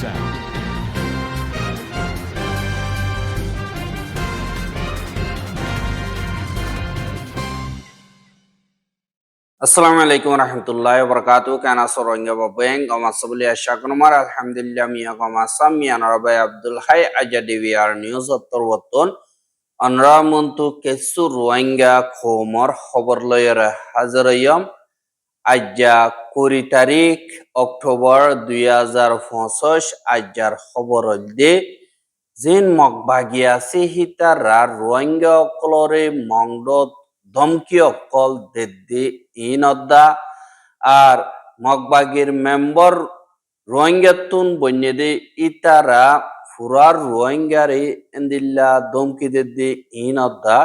sound. আসসালামু আলাইকুম রহমতুল্লাহ বরকাত কেনা সরঙ্গা সবলি আশাকুমার আলহামদুলিল্লাহ মিয়া গমা আব্দুল হাই আজা ডিভিআর নিউজ উত্তর বর্তন অনরা মন্তু কেসু রোহিঙ্গা খোমর খবর লয়ের হাজারয়ম আজ্জা কুড়ি তারিখ অক্টোবর দুই হাজার পঁচিশ আজ্জার খবর দে জিন মগ আছে হিতারা রোহিঙ্গা অকলরে মংডত ধমকি অকল দেদ্দি ইনদ্দা আর মগবাগির মেম্বর রোহিঙ্গাতুন বন্যদে ইতারা ফুরার রোহিঙ্গারে এন্দিল্লা ধমকি দেদ্দি ইনদ্দা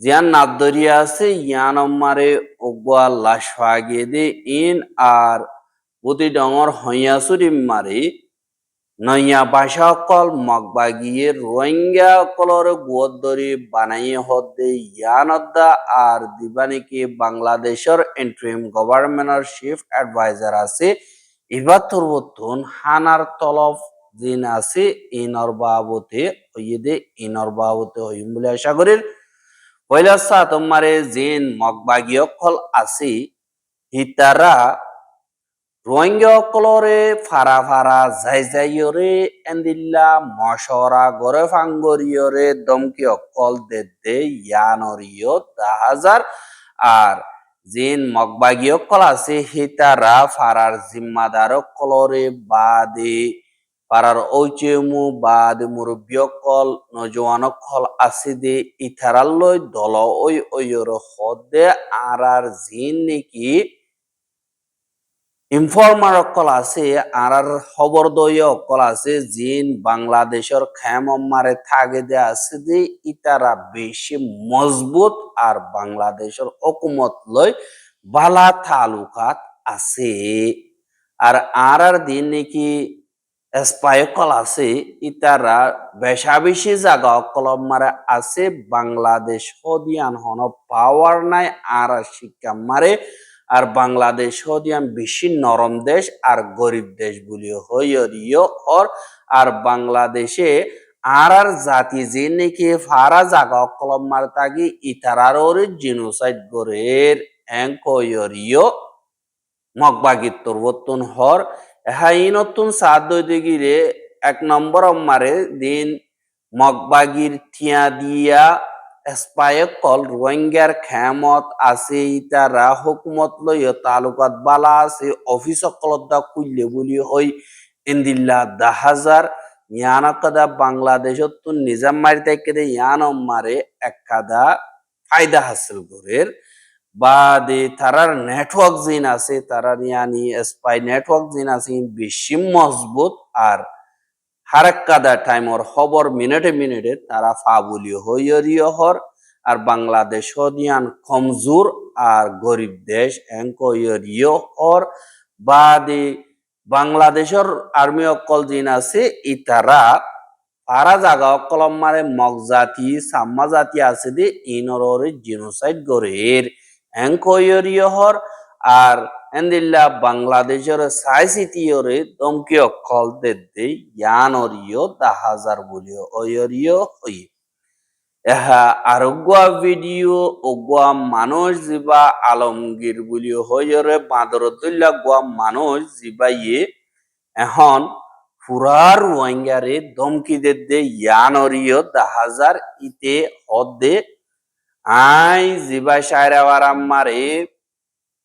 জিয়ান নাদরিয়া আছে, ইয়ান মারে ওগুয়া লাশ ফাগিয়ে দে, ইন আর বুতি ডঙর হইয়াসুরি মারি। নইয়া ভাষা অকল মগবাগিয়ে রোহিঙ্গা অকলর গুয়দরি বানাইয়ে হদে ইয়ানদ্দা আর দিবানিকি বাংলাদেশের ইন্টারিম গভর্নমেন্টর চিফ অ্যাডভাইজার আছে। ইবা তুরবতুন হানার তলব জিন আছে, ইনর বাবতে হইয়ে ইনর বাবতে হইম বলে আশা করি। পয়লা সা তোমারে জিন মগবাগি অকল আছে, হিতারা রোহিঙ্গা অকলরে ফারা ফারা যাই যাইয়রে, এন্দিল্লা মশরা গরে ফাঙ্গরিয়রে দমকি অকল দেদে ইয়ানরিয় হাজার আর জিন মগবাগি অকল আছে, হিতারা ফারার জিম্মাদার অকলরে বাদে পারার ঐচেমু বাদ মুরব্বী অকল নজওয়ান অকল আছে দে ইথারাল্লই দল ওই ওইর হদে আর আর জিন নাকি। ইনফর্মার অকল আছে আর আর খবর দয় অকল আছে জিন বাংলাদেশের খেমারে থাকে দে আছে যে ইতারা বেশি মজবুত আর বাংলাদেশের হকুমত লই বালা তালুকাত আছে আর আর আর দিন নাকি স্পায়কল আছে, ইতারা বেশা বেশি জায়গা অকল মারে আছে, বাংলাদেশ হদিয়ান হন পাওয়ার নাই, আর শিক্ষা মারে, আর বাংলাদেশ হদিয়ান বেশি নরম দেশ, আর গরিব দেশ বলি হইয় হর, আর বাংলাদেশে আর আর জাতি যে নাকি ফারা জাগা কলম মার তাগি, ইতারার ওরে জিনোসাইড গরের এঙ্কয়রিয় মগবাগির তোরবর্তন হর হাই নতুন সাত দইতে গিরে এক নম্বর মারে দিন মগবাগির থিয়া দিয়া কল রোহিঙ্গার খেমত আছে ইতারা হুকুমত লই তালুকাত বালা আছে, অফিস কলদ্দা কুল্লে বলি হই ইন্দিল্লা দাহাজার ইয়ানকাদা বাংলাদেশত তো নিজাম মারি থেকে ইয়ান মারে একাদা ফায়দা হাসিল করের। বাদে তারার নেটওয়ার্ক জিন আছে তারার ইয়ানি স্পাই নেটওয়ার্ক জিন আছে বেশি মজবুত আর হারাক্কাদা টাইমর খবর মিনিটে মিনিটে তারা ফাবুলি হইয়রিয় হর, আর বাংলাদেশ হদিয়ান কমজোর আর গরিব দেশ এঙ্কইয়রিয় হর। বাদে বাংলাদেশের আর্মি অকল জিন আছে ইতারা পারা জাগা অকলম মারে মগ জাতি সাম্মা জাতি আছে দে, ইনরে জিনোসাইড গরের এঙ্কইয়রিয় হর আর এন্দিল্লা বাংলাদেশের সাইসিটিওরে দমকি অকল দেদে ইয়ানরিয় দাহাজার বলিও অয়রিয় হই। এহা আরোগ্যা ভিডিও ওগুয়া মানুষ যিবা আলমগীর বুলিও হইরে বাঁদরতুল্লা গুয়া মানুষ যিবাইয়ে এখন ফুরার ওয়াঙ্গারে দমকি দেদে ইয়ানরিয় দাহাজার ইতে হদে আই যিবা সায়রাবার আম্মারে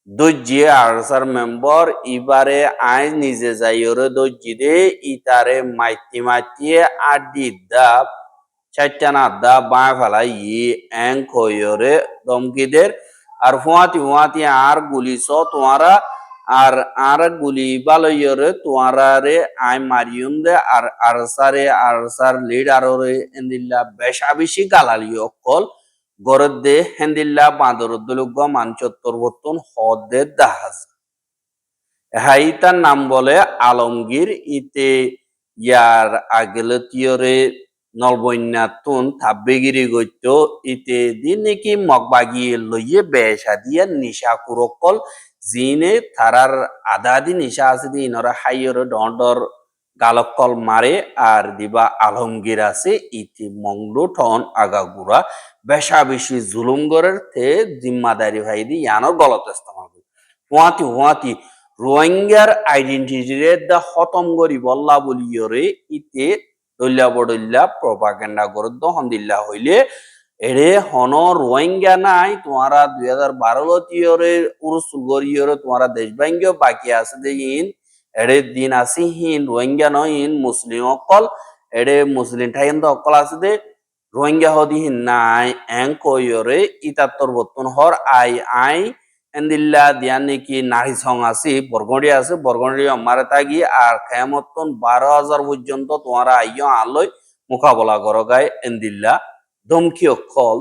দজ্জি আরসার মেম্বর ইবারে আই নিজে যাইরে দজ্জি দে ইতারে মাইতি মাতিয়ে আডি দা চারটানা দা বাঁ ফেলাই ই এং কইরে দমকিদের। আর ফুয়াতি ফুয়াতি আর গুলিছ তোমারা আর আর গুলি বালইরে তোমারা রে আই মারিয়ম দে, আর আরসারে আরসার লিড আররে এন্দিল্লা বেশা বেশি গালালি অকল গরদে হেন্দিল্লা বাঁদরদুলুগ্গ মানচত্তর বর্তন হদে দাহাজ। হাই তার নাম বলে আলমগীর ইতে ইয়ার আগেলতীয়রে নলবন্যাতুন থাব্বেগিরি গত্য ইতে লইয়ে নিশা কুরকল জিনে আধা দি নিশা আছে দি ইনরা হাইয়র ডর গালকল মারে আর দিবা আলমগীর আছে ইতি মংলু ঠন আগাগুড়া বেশা বেশি জুলুম গরের তে জিম্মাদারি ভাই দি ইয়ানো গলত ইস্তেমাল করি হুয়াতি হুয়াতি রোহিঙ্গার আইডেন্টিটিরে দা খতম করি বল্লা বলিয়রে ইতে দল্যা বডল্যা প্রপাগেন্ডা করে দহন দিল্লা হইলে এরে হন রোহিঙ্গা নাই, তোমারা দুই হাজার বারো লতিয়রে উরুসুল গরিয়রে তোমারা দেশ ব্যাঙ্গিও বাকি আছে যে ইন। এড়ে দিন আছে হিন, রোহিঙ্গা নয় ইন মুসলিম অকল, এড়ে মুসলিম ঠাইন অকল আছে দে রোহিঙ্গা হদি হিন নাই, এং কইরে ইতাত্তর বর্তন হর আই আই, এন্দিল্লা দিয়ান নাকি নারী সং আছে বরগড়ি আছে বরগড়ি মারে তাগি, আর খেমতন বারো হাজার পর্যন্ত তোমারা আইয় আলোয় মোকাবলা করো গায় এন্দিল্লা। ধমকি অকল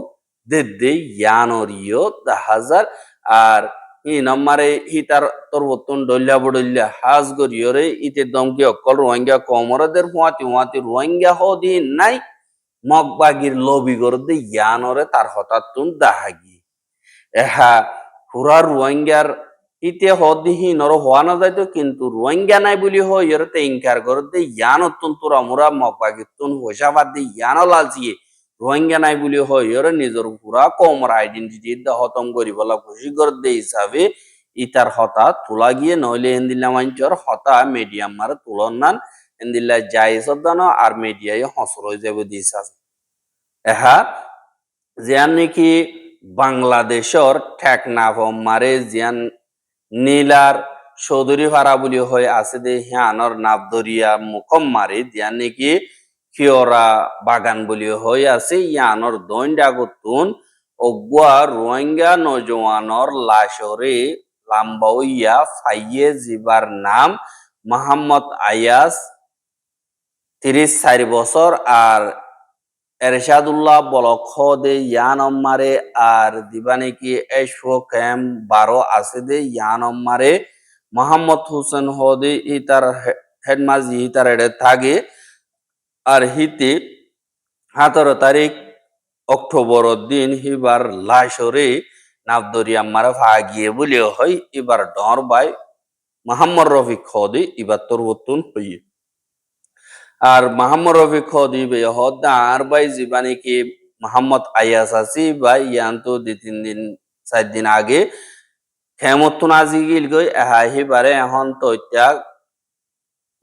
দে দে ইয়ানরিয় দা হাজার, আর ই নম্বরে ই তার তরবতন ডল্যা বডল্যা হাজ গরিয়রে ইতে দমকি অকল রোহিঙ্গা কমরদের হুয়াতি হুয়াতি, রোহিঙ্গা হদি নাই মগবাগির লবি গরদে ইয়ানরে তার হঠাৎ দাহাগি। এহা পুরা রোহিঙ্গার ইতে হদিহি নর হওয়া না যাইতো কিন্তু রোহিঙ্গা নাই বলি হয় ইয়রতে ইনকার করতে ইয়ান তুন তোরা মুরা মগবাগির তুন পয়সা বাদ দিয়ে ইয়ানো লালচিয়ে রোহিঙ্গা নাই বুলি হয় নিজের পুরা কমর আইডেন্টিটি হতম করি বলা খুশি করতে হিসাবে ইতার হতা তোলা গিয়ে নইলে এন্দিল্লা মাঞ্চর হতা মিডিয়াম মারে তুলন যাই আর মিডিয়ায় হসর হয়ে যাবে এহা নাকি ঠেক নাভ মারে জিয়ান নীলার চৌধুরী ভাড়া বুলি হয়ে আছে দে, হিয়ানর নাবদরিয়া মুখম নাকি কিয়রা বাগান বুলি হয়ে আছে, ইয়ানর দৈন্ডা গতুন অগুয়া রোহিঙ্গা নজওয়ানর লাশরে লাম্বাউইয়া ফাইয়ে জিবার নাম মোহাম্মদ আয়াস তিরিশ চারি বছর আর এরশাদুল্লাহ বলক দে ইয়ান অম্মারে আর দিবানে কি এশো ক্যাম বারো আছে দে ইয়ান অম্মারে মোহাম্মদ হুসেন হদে ইতার হেডমাজি ইতার এডে থাকে আর হিতে সতেরো তারিখ অক্টোবর দিন হিবার লাশরে নাবদরিয়া মারা ভাগিয়ে বলে হয়। এবার ডর বাই মাহাম্মদ রফিক খদি এবার তরবতুন হইয়ে আর মাহমুদ রফিক খদি বে আর বাই কি মোহাম্মদ আয়াস আছি বাই ইয়ান তো দুই, তিন দিন, চার দিন আগে। গিল গই হিবারে এখন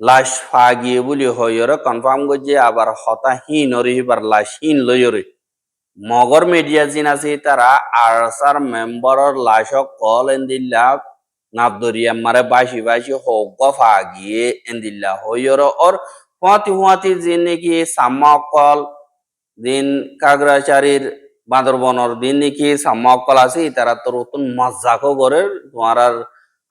লাশ ফাগিয়ে বলি হইরে কনফার্ম আবার হতাহীন ওরে এবার লাশহীন লইরে মগর মিডিয়া জিন আছে তারা আরসার মেম্বারর লাশক কল এন্দিল্লা নাবদরিয়া মারে বাসি বাসি হোক ফাগিয়ে এন্দিল্লা হইরে ওর হুয়াতি হুয়াতি জিন নাকি সাম্মা দিন কাগরাচারির বাঁদরবনর দিন নাকি সাম্মা আছে, তারা তোর মজাকও করে তোমার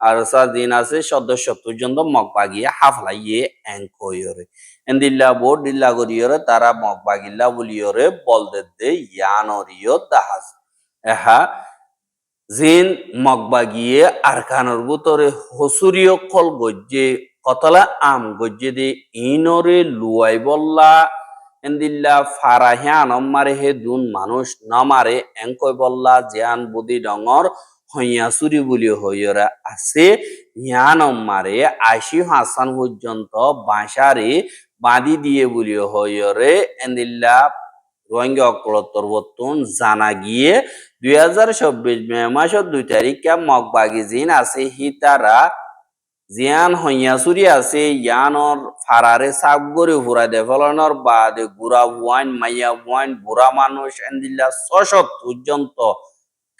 আর সা দিন আছে সদস্য পর্যন্ত মগ বাগিয়ে হাফলাইয়ে এঙ্কইরে এন্দিল্লা বোর্ড দিল্লা গরিয়রে তারা মগ বাগিল্লা বলিয়রে বল দে ইয়ানরিয় দাহাজ। এহা জিন মগ বাগিয়ে আরকানর বুতরে হসুরিয় কল গজ্জে কতলা আম গজ্জে দে ইনরে লুয়াই বল্লা, এন্দিল্লা ফারাহিয়ান মারে হে দুন মানুষ, নমারে এঙ্কই বল্লা জিয়ান বুদি ডঙর হইয়াসুরি বলি হইয়রা আছে। ইয়ান মারে আশি হাসান পর্যন্ত বাঁশারে বাঁধি দিয়ে বলি হইয়রে। এন্দিল্লা রোহিঙ্গা অকলত্তর বর্তন জানা গিয়ে দুই হাজার চব্বিশ মে মাসের দুই তারিখে মগবাগি জিন আছে হিতারা জিয়ান হইয়াসুরি আছে ইয়ানর ফারারে সাপ গরে ফুরা দে ফলনের বাদে গুড়া ওয়াইন মাইয়া ওয়াইন বুড়া মানুষ এন্দিল্লা ছশত পর্যন্ত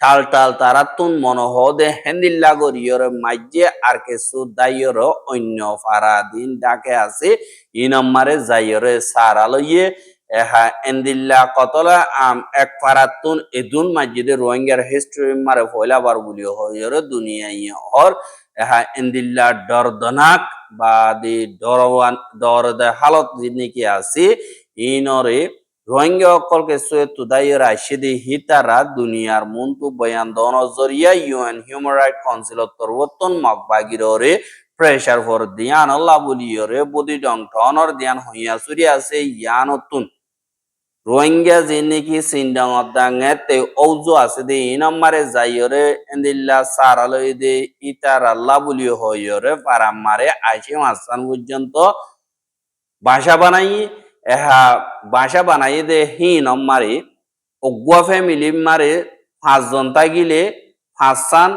টাল টাল তারাতুন মনোহদে হেন্দিল্লা গরিয়র মাজ্জে আর কিছু দাইয়র অন্য ফারা দিন ডাকে আছে, ই নম্বরে যাইয়রে সারা লইয়ে এহা এন্দিল্লা কতলা আম এক ফারাতুন এদুন মাজ্জিদে রোহিঙ্গার হিস্ট্রি মারে ফয়লাবার বলি হইয়রে দুনিয়াই হর এহা এন্দিল্লা দর্দনাক বা দি দরওয়ান দরদে হালত যিনি আছে, ইনরে রোহিঙ্গা অকলকে তুদাইয়ের আইসিদি হিতারা দুনিয়ার মন্তু বয়ান দন জরিয়া ইউএন হিউম্যান রাইট কাউন্সিল তরবতন মগবাগিররে প্রেসার ফর দিয়ান আল্লাহ বলিয়রে বদি ডং টনর দিয়ান হইয়া সুরি আছে ইয়ানতুন। রোহিঙ্গা যে নাকি সিন্ডাং অদাঙ্গে তে ঔজো আছে দে ই নম্বরে যাইয়রে, এন্দিল্লা সারালই দে ইতার আল্লাহ বলি হইয়রে পারামারে আইসিম হাসান পর্যন্ত বাসা বানাই, এহা বাসা বানাই দে হিন মারে অগুয়া ফ্যামিলি মারে পাঁচজন তাগিলে পাঁচসান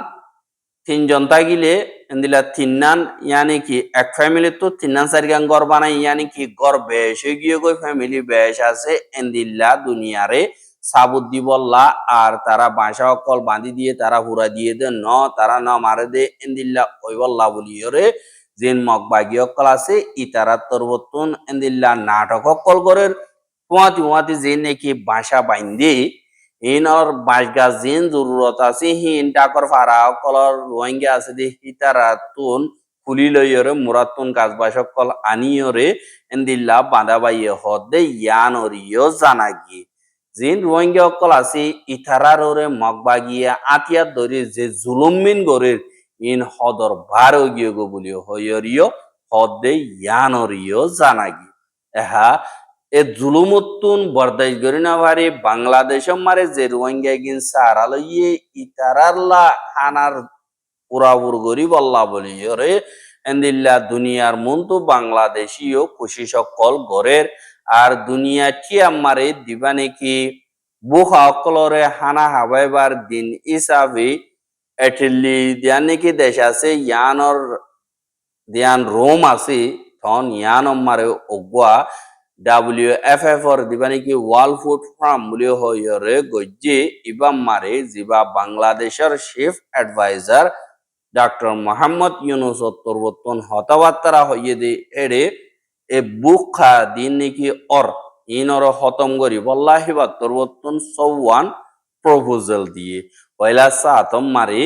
তিনজন তাগিলে এন্দিলা তিন্নান ইয়ানি কি এক ফ্যামিলি তো তিন্নান চারিগান গড় বানাই, ইয়ানি কি গড় বেশ হয়ে গিয়ে গই ফ্যামিলি বেশ আছে। এন্দিল্লা দুনিয়ারে সাবুদ দিবল্লা আর তারা বাসা অকল বাঁধি দিয়ে তারা হুরা দিয়ে দে, ন, তারা ন মারে দে এন্দিল্লা ওইবল্লা বলিয়রে জিন মগ বাগি অকল আছে, ইতারা তরবতুন এন্দিল্লা নাটক অকল গরের পুয়াতি পুয়াতি যে নাকি বাসা বাইন্দি ইনর বাসগা জিন জরুরত আছে হিন ডাকর ফারা অকলর রোহিঙ্গা আছে দে ইতারা তুন খুলি লইয়রে মুরাতুন কাজ বাস অকল আনিয়রে এন্দিল্লা বাঁধা বাইয়ে হদে ইয়ানরিয় জানাগি। জিন রোহিঙ্গা অকল আছে ইথারার ওরে মগবাগিয়া আতিয়া ধরে যে জুলুমিন গরের ইন হদর ভার গিয়ে গো বলি হইয়রিয় হদে ইয়ানরিয় জানাগি। এহা এ জুলুমুত্তুন বরদাইশ গরি না ভারি। বাংলাদেশ মারে যে রোহিঙ্গা গিন সারা লইয়ে ইতারাল্লা হানার পুরাপুর গরি বল্লা বলি। রে এন্দিল্লা দুনিয়ার মন্তু বাংলাদেশীয় খুশি সকল গরের আর দুনিয়া টিয়া মারে দিবা নাকি? বুহা অকলরে হানা হাবাইবার দিন হিসাবে এটিলি দিয়ান নাকি দেশ আছে, ইয়ানর, দিয়ান রোম আছে তখন ইয়ান মারে অগুয়া। ডাব্লিউ এফ এফ দিবা নাকি? ওয়ার্ল্ড ফুড ফার্ম বলে হইরে গজ্জে ইবাম মারে জিবা বাংলাদেশের chief adviser doctor Mohammad Yunus তরবতন হতাবার্তারা হইয়ে দে এড়ে এ বুক খা দিন নাকি অর ইনর হতম করি বল্লাহি বা তরবতন সৌওয়ান প্রপোজাল দিয়ে। পয়লা সাতম মারে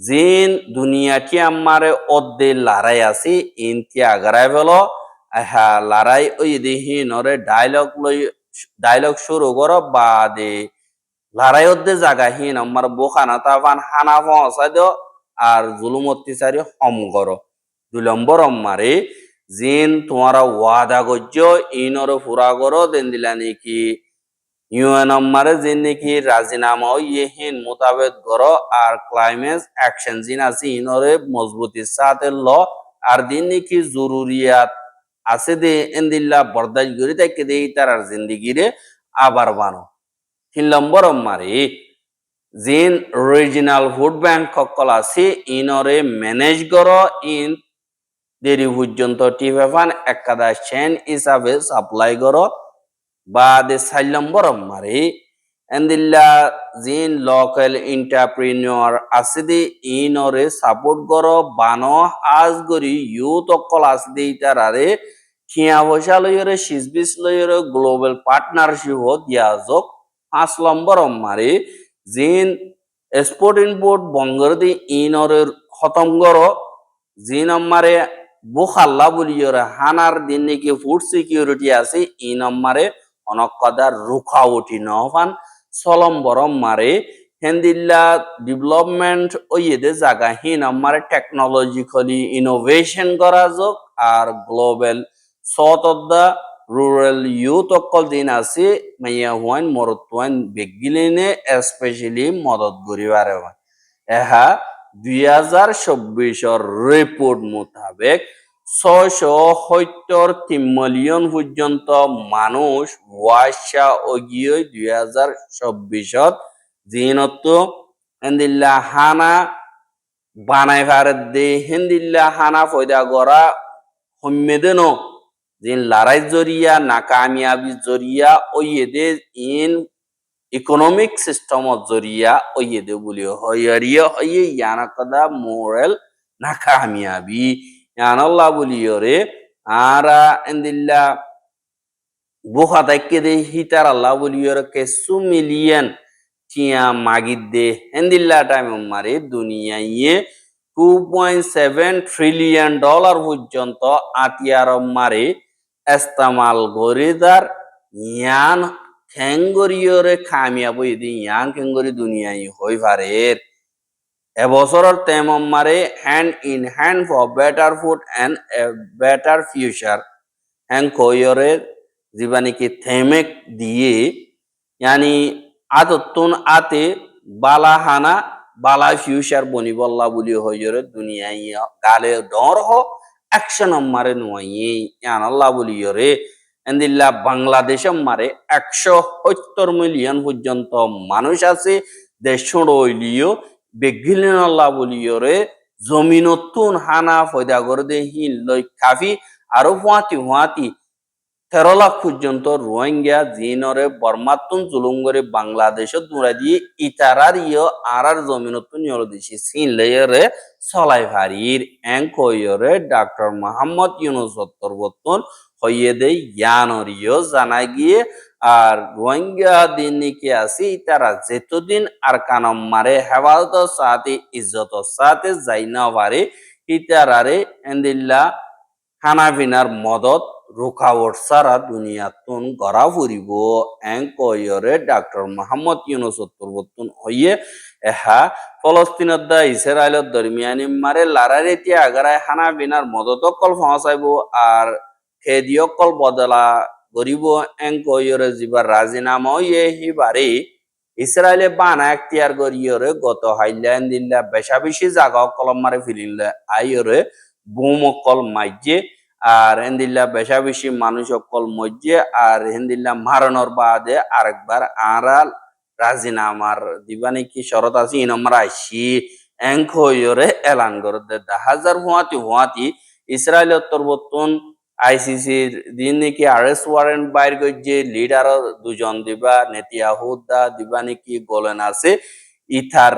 জিন দুনিয়াটি আমারে অদ্দে লড়াই আছে ইনতি আগারাই ফেলো। লড়াই ওই দিহি নরে ডায়লগ লই ডায়লগ শুরু করো বা দে লড়াই অদ্দে জায়গা হিন আমার বোখানা তাফান হানা পৌঁছাই দিও, আর জুলুম অত্যাচারী হম করো। দুই নম্বর মারে জিন তোমারা ওয়াদা গজ্য ইনর ফুরা করো, দেন দিলা নাকি। ইউএন মারে জিন নাকি রাজিনামা ইহিন মোতাবেক করো, আর ক্লাইমেট অ্যাকশন জিন আছে ইনরে মজবুতি সাথে ল, আর দিন নাকি জরুরিয়াত আছে দে, এন্দিল্লা বরদাস গরি তাকে দে তার জিন্দিগিরে আবার বানো। তিন নম্বর মারে জিন রিজিনাল ফুড ব্যাংক সকল আছে, ইনরে ম্যানেজ কর, ইন দেরি পর্যন্ত টিফেফান একাদা চেন হিসাবে সাপ্লাই কর। বা দে চার নম্বর মারে এন্দিল্লা জিন লোকাল এন্টারপ্রিনিয়র আছে দি, ইনরে সাপোর্ট কর, বানো, আজ গরি ইউথ অকল আছে দি তারারে খিয়া পয়সা লইরে সিজবিস লইরে গ্লোবাল পার্টনারশিপ দিয়া যোগ পাঁচ নম্বর মারে জিন এক্সপোর্ট ইম্পোর্ট বঙ্গর দি ইনরের খতম গর জিন আমারে বুখাল্লা বলিয়রে হানার দিন নাকি ফুড সিকিউরিটি আছে, ইন আমারে অনকদার রুখা উঠি নহফান। সলম বরম মারে হেন্দিল্লা ডেভেলপমেন্ট ওইদে জায়গা হিন আমারে টেকনোলজিক্যালি ইনোভেশন করা যোগ আর গ্লোবাল সত অফ দ্য রুরাল ইউথ অকল দিন আছে মাইয়া হুয়াইন মরত হুয়াইন বেগিলিনে স্পেশালি মদত করিবারে হয় এহা দুই হাজার চব্বিশর রিপোর্ট মোতাবেক ছয়শো সত্তর তিন মিলিয়ন পর্যন্ত মানুষ ওয়াশা অগিয়ে দুই হাজার চব্বিশত জিনত হেন্দিল্লা হানা বানাই ভারত দে হেন্দিল্লা হানা ফয়দা গড়া সম্মেদনও জিন লড়াই জরিয়া, নাকামিয়াবি জরিয়া, ওইয়েদে ইন ইকোনমিক সিস্টেমত জরিয়া, ওইয়েদে বলি হইয়ারিয়া হইয়ে ইয়ানাকদা মোরাল নাকামিয়াবি। ইয়ানাল্লাহ বলিয়রে আরা এন্দিল্লা বুখা তাইকে দে হিতার আল্লাহ বলিয়রে কেসু মিলিয়ন টিয়া মাগিদ দে। হেন্দিল্লা টাইম মারে পয়েন্ট সেভেন ট্রিলিয়ন ডলার পর্যন্ত আতিয়ার মারে। এস্তামাল গরিদার ইয়ান খেঙ্গরিয়রে খামিয়াবো ইদি ইয়ান খেঙ্গরি দুনিয়াই হই পারে এবছৰৰ তেম মারে hand in hand for better food and better future hang কইয়রে যিবা নেকি থেমেক দিয়ে, ইয়ানি আদতুন আতে বালা হানা বালা ফিউচার বনিবল্লা বুলি হইয়রে দুনিয়াই গালে ডর হ একশো নম্বরে নুয়াইয়ে ইয়ান আল্লাহ বলিয়রে এন্দিল্লা বাংলাদেশে মারে একশো সত্তর মিলিয়ন পর্যন্ত মানুষ আছে দেশ রইলিও বেগিলেন আল্লাহ বলিয়রে জমিনতুন হানা ফয়দা করে দে হিল লই কাফি আরও হুয়াতি হুয়াতি তেরো লাখ পর্যন্ত রোহিঙ্গা জিনরে বর্মাতুন জুলুম করে বাংলাদেশত দূরা দিয়ে ইতারার ইয় আরার জমিনতুন ইয়র দিছি। সিন লেয়ারে চলাই ভারির এং কইয়রে ডাক্তার মোহাম্মদ ইউনুস বর্তন হইয়ে দে ইয়ানর ইয় জানা গিয়ে, আর রোহিঙ্গা দিন নিকে আসি তারা যেতদিন আর কানম মারে হেফাজত সাথে, ইজ্জত সাথে যাই না পারে, ইতারারে এন্দিল্লা হানাফিনার মদত রুখাওট সারা দুনিয়াতুন গড়া ফুরিব। এং কয়রে ডাক্তার মোহাম্মদ ইউনুস উত্তরবর্তন হইয়ে এহা ফলস্তিনত দা ইসরায়েলত দরমিয়ানি মারে লারারে তিয়া আগারায় হানাফিনার মদত কল পৌঁছাইব আর খেদিও কল বদলা গরিব এং কয়রে যিবার রাজিনামা ইয়ে হিবারে ইসরায়েলে বানা এখতিয়ার করিয়রে গত হাইল্যান্ড দিল্লা বেশা বেশি জাগা কলম মারে ফিলিলে আইয়রে বুম কল মাইজে আর হেন্দিল্লা বেশা বেশি মানুষ অকল মজ্জে, আর হেন্দিল্লা মারানোর বাদে আরেকবার আরাল রাজিনামার দিবানি কি শরত আছে ইনমরা আইসি এঙ্ক হইরে এলান করে দে হাজার হুয়াতি হুয়াতি ইসরায়েল উত্তরবর্তন, আইসিসির দিন নাকি আরেস্ট ওয়ারেন্ট বাইর করছে। লিডার দুজন দিবা নেতিয়াহুদা দিবা নাকি গোলেন আছে। ইথার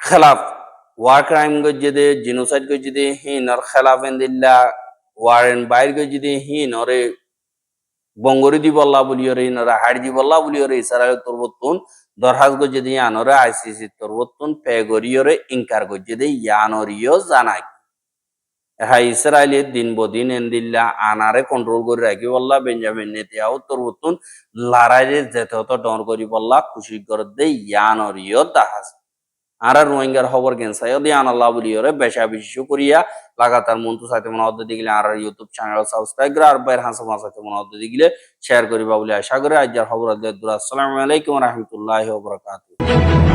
খেলাফ ওয়ার ক্রাইম গজ্জেদে জিনোসাইড গজ্জেদে হিনর খেলাফ এন্দিল্লা ওয়ারেন বাইর গজ্জেদে হিনরে বঙ্গরি দি বল্লা বলিয়রে ইনরা হাড় দি বল্লা বলিয়রে ইসরায়েল তরবতুন দরহাজ গজ্জেদে ইয়ানরে আইসিসি তরবতুন পেগরিয়রে ইনকার গজ্জেদে ইয়ানরিও জানাই। হ্যাঁ ইসরায়েলের দিন বদিন এন এন্দিল্লা আনারে কন্ট্রোল করে রাখি বললা, বেঞ্জামিন নেতিয়াও তরবতুন লারাইরে যেতে হতো, ডর করি বললা, খুশি করে দে ইয়ানরিও দাহাজ। আর রোহিঙ্গার খবর গেনসাই দিয়া আনাল্লাহ বলি, ওরে বেশা বিশেষ করিয়া লাগাতার মন্তু সাথে মনে হতে দিগলে আর ইউটিউব চ্যানেল সাবস্ক্রাইব করে, আর বাইর হাসা মনে হতে দিগলে শেয়ার করিবা বলে আশা করে। আজ খবর আসসালামু আলাইকুম রহমতুল্লাহ বারাকাতুহু।